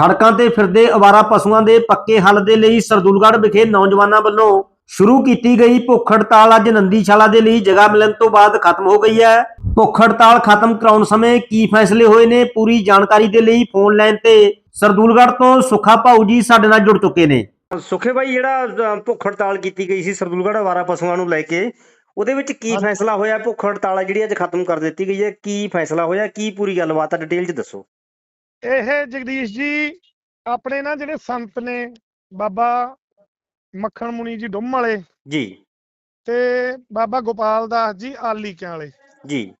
ਸੜਕਾਂ ਤੇ ਫਿਰਦੇ ਅਵਾਰਾ ਪਸ਼ੂਆਂ ਦੇ ਪੱਕੇ ਹੱਲ ਦੇ ਲਈ ਸਰਦੂਲਗੜ੍ਹ ਵਿਖੇ ਨੌਜਵਾਨਾਂ ਵੱਲੋਂ ਸ਼ੁਰੂ ਕੀਤੀ ਗਈ ਭੁੱਖ ਹੜਤਾਲ ਅੱਜ ਨੰਦੀਸ਼ਾਲਾ ਦੇ ਲਈ ਜਗ੍ਹਾ ਮਿਲਣ ਤੋਂ ਬਾਅਦ ਖਤਮ ਹੋ ਗਈ ਹੈ। ਭੁੱਖ ਹੜਤਾਲ ਖਤਮ ਕਰਾਉਣ ਸਮੇਂ ਕੀ ਫੈਸਲੇ ਹੋਏ ਨੇ ਪੂਰੀ ਜਾਣਕਾਰੀ ਦੇ ਲਈ ਫੋਨ ਲਾਈਨ ਤੇ ਸਰਦੂਲਗੜ੍ਹ ਤੋਂ ਸੁਖਾ ਭਾਊ ਜੀ ਸਾਡੇ ਨਾਲ ਜੁੜ ਚੁੱਕੇ ਨੇ। ਸੁਖੇ ਭਾਈ, ਜਿਹੜਾ ਭੁੱਖ ਹੜਤਾਲ ਕੀਤੀ ਗਈ ਸੀ ਸਰਦੂਲਗੜ੍ਹ ਅਵਾਰਾ ਪਸ਼ੂਆਂ ਨੂੰ ਲੈ ਕੇ, ਉਹਦੇ ਵਿੱਚ ਕੀ ਫੈਸਲਾ ਹੋਇਆ? ਭੁੱਖ ਹੜਤਾਲ ਜਿਹੜੀ ਅੱਜ ਖਤਮ ਕਰ ਦਿੱਤੀ ਗਈ ਹੈ, ਕੀ ਫੈਸਲਾ ਹੋਇਆ? ਕੀ ਪੂਰੀ ਗੱਲਬਾਤ ਆ? ਡਿਟੇਲ 'ਚ ਦੱਸੋ। ਇਹ ਜਗਦੀਸ਼ ਜੀ ਆਪਣੇ ਨਾ ਜਿਹੜੇ ਸੰਤ ਨੇ ਬਾਬਾ ਮੱਖਣ ਮੁਨੀ ਜੀ ਡੁੰਮ ਵਾਲੇ ਜੀ। ਤੇ ਬਾਬਾ ਗੋਪਾਲ ਦਾਸ ਜੀ ਆਲੀਕਿਆਂ ਵਾਲੇ। ਜੀ।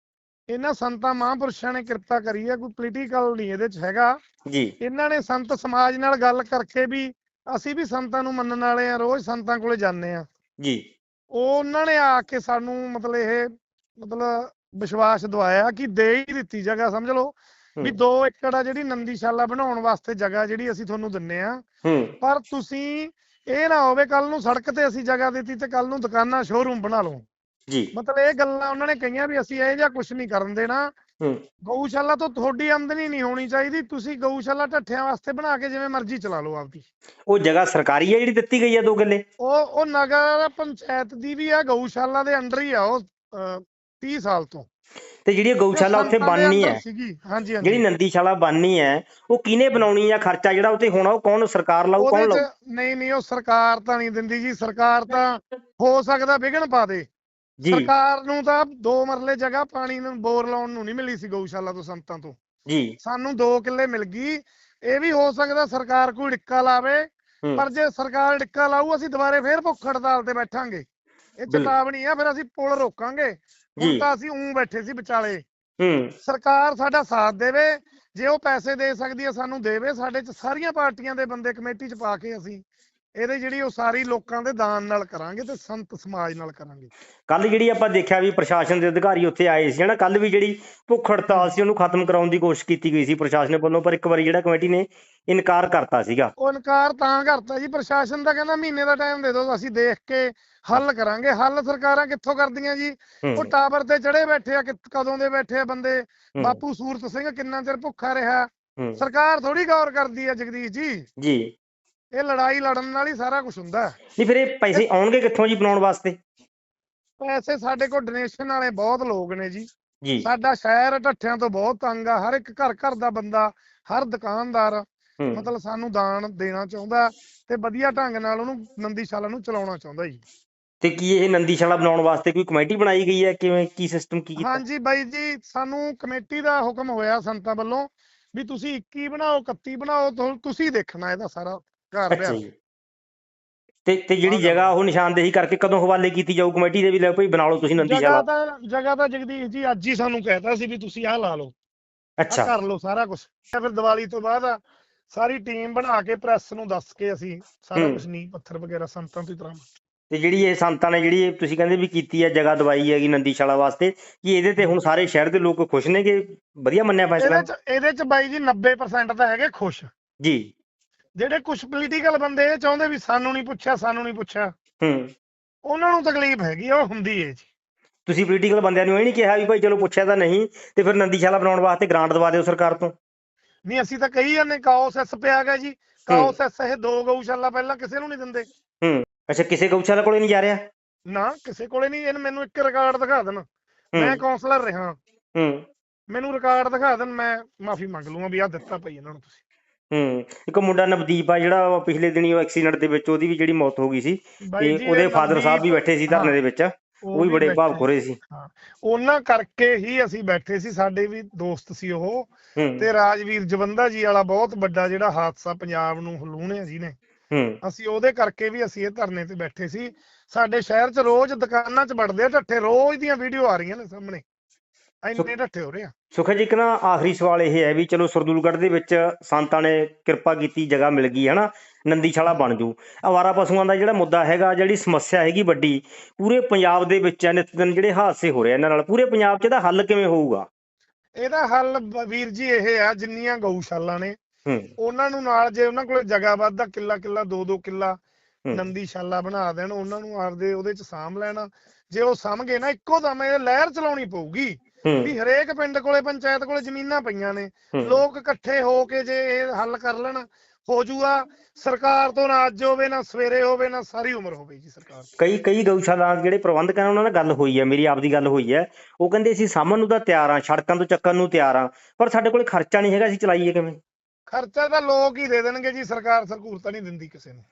ਇਹਨਾਂ ਸੰਤਾਂ ਮਹਾਂਪੁਰਸ਼ਾਂ ਨੇ ਕਿਰਪਾ ਕਰੀ ਹੈ ਕੋਈ ਪੋਲੀਟੀਕਲ ਨਹੀਂ ਇਹਦੇ ਚ ਹੈਗਾ। ਜੀ। ਇਹਨਾਂ ਨੇ ਸੰਤ ਸਮਾਜ ਨਾਲ ਗੱਲ ਕਰਕੇ ਵੀ ਅਸੀਂ ਵੀ ਸੰਤਾਂ ਨੂੰ ਮੰਨਣ ਵਾਲੇ ਆ ਰੋਜ਼ ਸੰਤਾਂ ਕੋਲੇ ਜਾਂਦੇ ਆ। ਜੀ। ਉਹ ਉਹਨਾਂ ਨੇ ਆ ਕੇ ਸਾਨੂੰ ਮਤਲਬ ਇਹ ਮਤਲਬ ਵਿਸ਼ਵਾਸ ਦਵਾਇਆ ਕਿ ਦੇ ਹੀ ਦਿੱਤੀ ਜਗ੍ਹਾ ਸਮਝ ਲਓ। ਵੀ ਹੂੰ। 2 ਏਕੜ ਆ ਜਿਹੜੀ ਨੰਦੀਸ਼ਾਲਾ ਬਣਾਉਣ ਵਾਸਤੇ ਜਗ੍ਹਾ ਜਿਹੜੀ ਅਸੀਂ ਤੁਹਾਨੂੰ ਦਿੰਨੇ ਆ। ਪਰ ਤੁਸੀਂ ਇਹ ਨਾ ਹੋਵੇ ਕੱਲ ਨੂੰ ਸੜਕ ਤੇ ਅਸੀਂ ਜਗ੍ਹਾ ਦਿੱਤੀ ਤੇ ਕੱਲ ਨੂੰ ਦੁਕਾਨਾਂ ਸ਼ੋਰੂਮ ਬਣਾ ਲਓ। ਜੀ। ਮਤਲਬ ਇਹ ਗੱਲਾਂ ਉਹਨਾਂ ਨੇ ਕਹੀਆਂ ਵੀ ਅਸੀਂ ਇਹ ਜਿਹਾ ਕੁਝ ਨਹੀਂ ਕਰਨ ਦੇਣਾ। ਹੂੰ। ਗਊਸ਼ਾਲਾ ਤੋਂ ਤੁਹਾਡੀ ਆਮਦਨੀ ਨਹੀਂ ਹੋਣੀ ਚਾਹੀਦੀ। ਤੁਸੀਂ ਗਊਸ਼ਾਲਾ ਢੱਠਿਆਂ ਵਾਸਤੇ ਬਣਾ ਕੇ ਜਿਵੇਂ ਮਰਜ਼ੀ ਚਲਾ ਲਓ ਆਪਦੀ। ਉਹ ਜਗ੍ਹਾ ਸਰਕਾਰੀ ਹੈ ਜਿਹੜੀ ਦਿੱਤੀ ਗਈ ਹੈ ਦੋ ਕਿੱਲੇ ਉਹ ਉਹ ਨਗਰ ਪੰਚਾਇਤ ਦੀ ਵੀ ਆ ਗਊਸ਼ਾਲਾ ਦੇ ਅੰਡਰ ਹੀ ਆ ਉਹ ਅਹ, 30 ਸਾਲ ਤੋਂ। ਤੇ ਜਿਹੜੀ ਗਊਸ਼ਾਲਾ ਉੱਥੇ ਦੇ ਬਣਨੀ ਹੈ ਹਾਂਜੀ ਜਿਹੜੀ ਨੰਦੀਸ਼ਾਲਾ ਬਣਨੀ ਹੈ ਉਹ ਕਿਹਨੇ ਬਣਾਉਣੀ ਹੈ ਖਰਚਾ ਜਿਹੜਾ ਉੱਤੇ ਹੋਣਾ ਉਹ ਕੌਣ ਸਰਕਾਰ ਲਾਊ ਕੌਣ ਲਾਊ? ਨਹੀਂ ਨਹੀਂ ਉਹ ਸਰਕਾਰ ਤਾਂ ਨਹੀਂ ਦਿੰਦੀ ਜੀ। ਸਰਕਾਰ ਤਾਂ ਹੋ ਸਕਦਾ ਵਿਘਨ ਪਾ ਦੇ। ਜੀ। ਸਰਕਾਰ ਨੂੰ ਤਾਂ ਦੋ ਮਰਲੇ ਜਗ੍ਹਾ ਪਾਣੀ ਨੂੰ ਬੋਰ ਲਾਉਣ ਨੂੰ ਨਹੀਂ ਮਿਲੀ ਸੀ ਗਊਸ਼ਾਲਾ ਤੋਂ ਸੰਤਾਂ ਤੋਂ। ਜੀ। ਸਾਨੂੰ 2 ਕਿੱਲੇ ਮਿਲ ਗਈ। ਇਹ ਵੀ ਹੋ ਸਕਦਾ ਸਰਕਾਰ ਕੋਈ ਡਿੱਕਾ ਲਾਵੇ। ਪਰ ਜੇ ਸਰਕਾਰ ਡਿੱਕਾ ਲਾਊ ਅਸੀਂ ਦੁਬਾਰੇ ਫੇਰ ਭੁੱਖ ਹੜਤਾਲ ਤੇ ਬੈਠਾਂਗੇ। ਇਹ ਚੇਤਾਵਨੀ ਆ ਫਿਰ ਅਸੀਂ ਪੁਲ ਰੋਕਾਂਗੇ। ਹੁਣ ਤਾਂ ਅਸੀਂ ਉਂ ਬੈਠੇ ਸੀ ਵਿਚਾਲੇ। ਹੂੰ। ਸਰਕਾਰ ਸਾਡਾ ਸਾਥ ਦੇਵੇ ਜੇ ਉਹ ਪੈਸੇ ਦੇ ਸਕਦੀ ਹੈ ਸਾਨੂੰ ਦੇਵੇ ਸਾਡੇ ਚ ਸਾਰੀਆਂ ਪਾਰਟੀਆਂ ਦੇ ਬੰਦੇ ਕਮੇਟੀ ਚ ਪਾ ਕੇ ਅਸੀਂ ਇਹਦੇ ਜਿਹੜੀ ਉਹ ਸਾਰੀ ਲੋਕਾਂ ਦੇ ਦਾਨ ਨਾਲ ਕਰਾਂਗੇ ਤੇ ਸੰਤ ਸਮਾਜ ਨਾਲ ਕਰਾਂਗੇ। ਕੱਲ ਜਿਹੜੀ ਆਪਾਂ ਦੇਖਿਆ ਵੀ ਪ੍ਰਸ਼ਾਸਨ ਦੇ ਅਧਿਕਾਰੀ ਉੱਥੇ ਆਏ ਸੀ ਹਨਾ? ਕੱਲ ਵੀ ਜਿਹੜੀ ਭੁੱਖ ਹੜਤਾਲ ਸੀ ਉਹਨੂੰ ਖਤਮ ਕਰਾਉਣ ਦੀ ਕੋਸ਼ਿਸ਼ ਕੀਤੀ ਗਈ ਸੀ ਪ੍ਰਸ਼ਾਸਨ ਵੱਲੋਂ ਪਰ ਇੱਕ ਵਾਰੀ ਜਿਹੜਾ ਕਮੇਟੀ ਨੇ ਇਨਕਾਰ ਕਰਤਾ ਸੀਗਾ। ਉਹ ਇਨਕਾਰ ਤਾਂ ਕਰਤਾ ਜੀ ਪ੍ਰਸ਼ਾਸਨ ਤਾਂ ਕਹਿੰਦਾ ਮਹੀਨੇ ਦਾ ਟਾਈਮ ਦੇ ਦਿਓ ਅਸੀਂ ਦੇਖ ਕੇ ਹੱਲ ਕਰਾਂਗੇ। ਹੱਲ ਸਰਕਾਰਾਂ ਕਿੱਥੋਂ ਕਰਦੀਆਂ ਜੀ? ਉਹ ਟਾਵਰ ਤੇ ਚੜੇ ਬੈਠੇ ਆ ਕਦੋਂ ਦੇ ਬੈਠੇ ਆ ਬੰਦੇ? ਬਾਪੂ ਸੂਰਤ ਸਿੰਘ ਕਿੰਨਾ ਚਿਰ ਭੁੱਖਾ ਰਿਹਾ? ਸਰਕਾਰ ਥੋੜੀ ਗੌਰ ਕਰਦੀ ਹੈ ਜਗਦੀਸ਼ ਜੀ। ਜੀ। ਇਹ ਲੜਾਈ ਲੜਨ ਨਾਲ ਹੀ ਸਾਰਾ ਕੁਝ ਹੁੰਦਾ। ਹੈ। ਨਹੀਂ ਫਿਰ ਇਹ ਪੈਸੇ ਆਉਣਗੇ ਕਿੱਥੋਂ ਜੀ ਬਣਾਉਣ ਵਾਸਤੇ? ਪੈਸੇ ਸਾਡੇ ਕੋਲ ਡੋਨੇਸ਼ਨ ਵਾਲੇ ਬਹੁਤ ਲੋਕ ਨੇ ਜੀ। ਜੀ। ਸਾਡਾ ਸ਼ਹਿਰ ਢੱਠਿਆਂ ਤੋਂ ਬਹੁਤ ਤੰਗ ਆ। ਹਰ ਇੱਕ ਘਰ ਘਰ ਦਾ ਬੰਦਾ ਹਰ ਦੁਕਾਨਦਾਰ ਹੂੰ। ਮਤਲਬ ਸਾਨੂੰ ਦਾਨ ਦੇਣਾ ਚਾਹੁੰਦਾ ਤੇ ਵਧੀਆ ਢੰਗ ਨਾਲ ਉਹਨੂੰ ਨੰਦੀਸ਼ਾਲਾ ਨੂੰ ਚਲਾਉਣਾ ਚਾਹੁੰਦਾ ਜੀ। ਤੇ ਕੀ ਇਹ ਨੰਦੀਸ਼ਾਲਾ ਬਣਾਉਣ ਵਾਸਤੇ ਕੋਈ ਕਮੇਟੀ ਬਣਾਈ ਗਈ ਹੈ? ਕਿਵੇਂ ਕੀ ਸਿਸਟਮ ਕੀ ਕੀਤਾ? ਹਾਂਜੀ ਬਾਈ ਜੀ ਸਾਨੂੰ ਕਮੇਟੀ ਦਾ ਹੁਕਮ ਹੋਇਆ ਸੰਤਾਂ ਵੱਲੋਂ ਵੀ ਤੁਸੀਂ 21 ਬਣਾਓ 31 ਬਣਾਓ ਤੁ- ਤੁਸੀਂ ਦੇਖਣਾ ਇਹਦਾ ਸਾਰਾ। ਘਰ ਅੱਛਾ ਜੀ। ਤੇ ਤੇ ਜਿਹੜੀ ਜਗ੍ਹਾ ਉਹ ਨਿਸ਼ਾਨਦੇਹੀ ਕਰਕੇ ਕਦੋਂ ਹਵਾਲੇ ਕੀਤੀ ਜਾਊ ਕਮੇਟੀ ਦੇ ਵੀ ਲੈ ਭਾਈ ਬਣਾ ਲਓ ਤੁਸੀਂ ਜਗ੍ਹਾ ਨੰਦੀਸ਼ਾਲਾ ਤਾਂ ਜਗ੍ਹਾ ਤਾਂ ਜਗਦੀਸ਼ ਜੀ ਅੱਜ ਹੀ ਸਾਨੂੰ ਕਹਿਤਾ ਸੀ ਵੀ ਤੁਸੀਂ ਆਹ ਲਾ ਲਓ। ਆਹ ਅੱਛਾ। ਕਰ ਲਓ ਸਾਰਾ ਕੁਝ ਫਿਰ ਦੀਵਾਲੀ ਤੋਂ ਬਾਅਦ ਆ ਸਾਰੀ ਟੀਮ ਬਣਾ ਕੇ ਪ੍ਰੈਸ ਨੂੰ ਦੱਸ ਕੇ ਅਸੀਂ ਸਾਰਾ ਹੂੰ। ਕੁਝ ਨੀ ਪੱਥਰ ਵਗੈਰਾ ਸੰਤਾਂ ਤੋਂ ਹੀ ਤਰ੍ਹਾਂ। ਤੇ ਜਿਹੜੀ ਇਹ ਸੰਤਾਂ ਨੇ ਜਿਹੜੀ ਇਹ ਤੁਸੀਂ ਕਹਿੰਦੇ ਵੀ ਕੀਤੀ ਹੈ ਜਗ੍ਹਾ ਦਵਾਈ ਹੈਗੀ ਨੰਦੀਸ਼ਾਲਾ ਵਾਸਤੇ ਕੀ ਇਹਦੇ ਤੇ ਹੁਣ ਸਾਰੇ ਸ਼ਹਿਰ ਦੇ ਲੋਕ ਖੁਸ਼ ਨੇਗੇ ਵਧੀਆ ਮੰਨਿਆ ਫੈਸਲਾ? ਇਹਦੇ ਚ ਇਹਦੇ ਚ ਬਾਈ ਜੀ 90% ਤਾਂ ਹੈਗੇ ਖੁਸ਼। ਜੀ। ਜਿਹੜੇ ਕੁਝ ਪੋਲੀਟੀਕਲ ਬੰਦੇ ਇਹ ਚਾਹੁੰਦੇ ਵੀ ਸਾਨੂੰ ਨਹੀਂ ਪੁੱਛਿਆ ਸਾਨੂੰ ਨਹੀਂ ਪੁੱਛਿਆ। ਹੂੰ। ਉਹਨਾਂ ਨੂੰ ਤਕਲੀਫ ਹੈਗੀ ਆ, ਉਹ ਹੁੰਦੀ ਹੈ ਜੀ। ਤੁਸੀਂ ਪੋਲੀਟੀਕਲ ਬੰਦਿਆਂ ਨੂੰ ਇਹ ਨਹੀਂ ਕਿਹਾ ਵੀ ਭਾਈ ਚਲੋ ਪੁੱਛਿਆ ਤਾਂ ਨਹੀਂ ਤੇ ਫਿਰ ਨੰਦੀਸ਼ਾਲਾ ਬਣਾਉਣ ਵਾਸਤੇ ਗ੍ਰਾਂਟ ਦਵਾ ਦਿਓ ਸਰਕਾਰ ਤੋਂ। ਨਹੀਂ ਅਸੀਂ ਤਾਂ ਕਹੀ ਜਾਂਦੇ ਕਾਓ ਸੈਸ ਪਿਆ ਗਿਆ ਜੀ। ਕਾਓ ਸੈਸ ਇਹ ਦੋ ਗਊਸ਼ਾਲਾ ਪਹਿਲਾਂ ਕਿਸੇ ਨੂੰ ਨਹੀਂ ਦਿੰਦੇ। ਅੱਛਾ ਕਿਸੇ ਗਊਸ਼ਾਲਾ ਕੋਲੇ ਨਹੀਂ ਜਾ ਰਿਹਾ? ਨਾ ਕਿਸੇ ਕੋਲੇ ਨਹੀਂ ਇਹਨ ਮੈਨੂੰ ਇੱਕ ਰਿਕਾਰਡ ਦਿਖਾ ਦੇਣ। ਮੈਂ ਹੂੰ ਕਾਉਂਸਲਰ ਰਿਹਾ। ਹੂੰ। ਮੈਨੂੰ ਰਿਕਾਰਡ ਦਿਖਾ ਦੇਣ ਮੈਂ ਮਾਫੀ ਮੰਗ ਲੂੰਗਾ ਵੀ ਆਹ ਦਿੱਤਾ ਪਈ ਇਹਨਾਂ ਨੂੰ ਤੁਸੀਂ। ਹੂੰ ਇੱਕ ਮੁੰਡਾ ਨਵਦੀਪ ਆ ਜਿਹੜਾ ਉਹ ਪਿਛਲੇ ਦਿਨੀ ਉਹ ਐਕਸੀਡੈਂਟ ਦੇ ਵਿੱਚ ਉਹਦੀ ਵੀ ਜਿਹੜੀ ਮੌਤ ਹੋ ਗਈ ਸੀ ਬਾਈ ਤੇ ਜੀ, ਉਹਦੇ ਫਾਦਰ ਸਾਹਿਬ ਵੀ ਨਵਦੀਪ- ਬੈਠੇ ਸੀ ਧਰਨੇ ਦੇ ਵਿੱਚ ਉਹ ਵੀ ਬੜੇ ਬੈਠੇ। ਭਾਵੁਕ ਹੋ ਰਹੇ ਸੀ ਉਹਨਾਂ ਕਰਕੇ ਹੀ ਅਸੀਂ ਬੈਠੇ ਸੀ ਸਾਡੇ ਵੀ ਦੋਸਤ ਸੀ ਉਹ। ਹੂੰ। ਤੇ ਰਾਜਵੀਰ ਜਵੰਦਾ ਜੀ ਵਾਲਾ ਬਹੁਤ ਵੱਡਾ ਜਿਹੜਾ ਹਾਦਸਾ ਪੰਜਾਬ ਨੂੰ ਹਲੂਣਿਆ ਜੀ ਨੇ। ਹੂੰ। ਅਸੀਂ ਉਹਦੇ ਕਰਕੇ ਵੀ ਅਸੀਂ ਇਹ ਧਰਨੇ ਤੇ ਬੈਠੇ ਸੀ। ਸਾਡੇ ਸ਼ਹਿਰ 'ਚ ਰੋਜ਼ ਦੁਕਾਨਾਂ 'ਚ ਵੜਦੇ ਆ ਢੱਠੇ ਰੋਜ਼ ਦੀਆਂ ਵੀਡੀਓ ਆ ਰਹੀਆਂ ਨੇ ਸਾਹਮਣੇ। ਇੰਨੇ ਢੱਠੇ ਹੋ ਰਹੇ ਆ। ਸੁਖਾ ਜੀ ਇੱਕ ਨਾ ਆਖਰੀ ਸਵਾਲ ਇਹ ਹੈ ਵੀ ਚਲੋ ਸਰਦੂਲਗੜ੍ਹ ਦੇ ਵਿੱਚ ਸੰਤਾਂ ਨੇ ਕਿਰਪਾ ਕੀਤੀ ਜਗ੍ਹਾ ਮਿਲ ਗਈ ਹੈ ਨਾ ਨੰਦੀਸ਼ਾਲਾ ਬਣ ਜੂ। ਆਵਾਰਾ ਪਸ਼ੂਆਂ ਦਾ ਜਿਹੜਾ ਮੁੱਦਾ ਹੈਗਾ ਜਿਹੜੀ ਸਮੱਸਿਆ ਹੈਗੀ ਵੱਡੀ ਪੂਰੇ ਪੰਜਾਬ ਦੇ ਵਿੱਚ ਹੈ ਨਿਤ ਦਿਨ ਜਿਹੜੇ ਹਾਦਸੇ ਹੋ ਰਹੇ ਇਹਨਾਂ ਨਾਲ ਪੂਰੇ ਪੰਜਾਬ 'ਚ ਇਹਦਾ ਹੱਲ ਕਿਵੇਂ ਹੋਊਗਾ? ਇਹਦਾ ਹੱਲ ਵੀਰ ਜੀ ਇਹ ਆ ਜਿੰਨੀਆਂ ਗਊਸ਼ਾਲਾ ਨੇ ਉਹਨਾਂ ਨੂੰ ਨਾਲ ਜੇ ਉਹਨਾਂ ਕੋਲੇ ਜਗ੍ਹਾ ਵੱਧਦਾ ਕਿੱਲਾ ਕਿੱਲਾ ਦੋ ਦੋ ਕਿੱਲਾ ਹੂੰ। ਨੰਦੀਸ਼ਾਲਾ ਬਣਾ ਦੇਣ ਉਹਨਾਂ ਨੂੰ ਆਪਦੇ ਉਹਦੇ 'ਚ ਸਾਂਭ ਲੈਣਾ। ਜੇ ਉਹ ਗਏ ਨਾ ਇੱਕੋ ਦਮ ਇਹ ਲਹਿਰ ਚਲਾਉਣੀ ਪਊਗੀ। ਵੀ ਹਰੇਕ ਪਿੰਡ ਕੋਲੇ ਪੰਚਾਇਤ ਕੋਲੇ ਜ਼ਮੀਨਾਂ ਪਈਆਂ ਨੇ। ਲੋਕ ਇਕੱਠੇ ਹੋ ਕੇ ਜੇ ਇਹ ਹੱਲ ਕਰ ਲੈਣ ਹੋ ਜੂਗਾ ਸਰਕਾਰ ਤੋਂ ਨਾ ਅੱਜ ਹੋਵੇ ਨਾ ਸਵੇਰੇ ਹੋਵੇ ਨਾ ਸਾਰੀ ਉਮਰ ਹੋਵੇ ਜੀ ਸਰਕਾਰ ਤੋਂ। ਕਈ ਕਈ ਗਊਸ਼ਾਲਾ ਜਿਹੜੇ ਪ੍ਰਬੰਧਕ ਹਨ ਉਹਨਾਂ ਨਾਲ ਗੱਲ ਹੋਈ ਹੈ ਮੇਰੀ ਆਪਦੀ ਗੱਲ ਹੋਈ ਹੈ। ਉਹ ਕਹਿੰਦੇ ਅਸੀਂ ਸਾਂਭਣ ਨੂੰ ਤਾਂ ਤਿਆਰ ਆ ਸੜਕਾਂ ਤੋਂ ਚੱਕਣ ਨੂੰ ਤਿਆਰ ਆ ਪਰ ਸਾਡੇ ਕੋਲ ਖਰਚਾ ਨਹੀਂ ਹੈਗਾ ਅਸੀਂ ਚਲਾਈਏ ਕਿਵੇਂ? ਖਰਚਾ ਤਾਂ ਲੋਕ ਹੀ ਦੇ ਦੇਣਗੇ ਜੀ ਸਰਕਾਰ ਸਰਕੂਰ ਤਾਂ ਨਹੀਂ ਦਿੰਦੀ ਕਿਸੇ ਨੂੰ।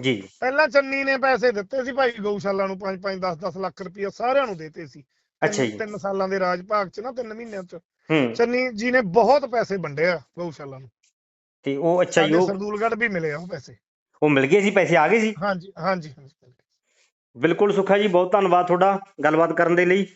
ਜੀ। ਪਹਿਲਾਂ ਚੰਨੀ ਨੇ ਪੈਸੇ ਦਿੱਤੇ ਸੀ ਭਾਈ ਗਊਸ਼ਾਲਾ ਨੂੰ 5 5 10 10 ਲੱਖ ਰੁਪਇਆ ਸਾਰਿਆਂ ਨੂੰ ਦਿੱਤੇ ਸੀ। ਅੱਛਾ ਜੀ। ਤਿੰਨ ਸਾਲਾਂ ਦੇ ਰਾਜ ਭਾਗ ਚ ਨਾ ਤਿੰਨ ਮਹੀਨਿਆਂ ਚ। ਚੰਨੀ ਜੀ ਨੇ ਬਹੁਤ ਪੈਸੇ ਵੰਡੇ ਆ ਗਊਸ਼ਾਲਾ ਨੂੰ। ਤੇ ਉਹ ਅੱਛਾ ਜੀ ਉਹ ਸਰਦੂਲਗੜ੍ਹ ਵੀ ਮਿਲੇ ਆ ਉਹ ਪੈਸੇ। ਉਹ ਮਿਲ ਗਏ ਸੀ ਪੈਸੇ ਆ ਗਏ ਸੀ ਹਾਂਜੀ ਹਾਂਜੀ। ਬਿਲਕੁਲ ਸੁੱਖਾ ਜੀ ਬਹੁਤ ਧੰਨਵਾਦ ਤੁਹਾਡਾ ਗੱਲਬਾਤ ਕਰਨ ਦੇ ਲਈ।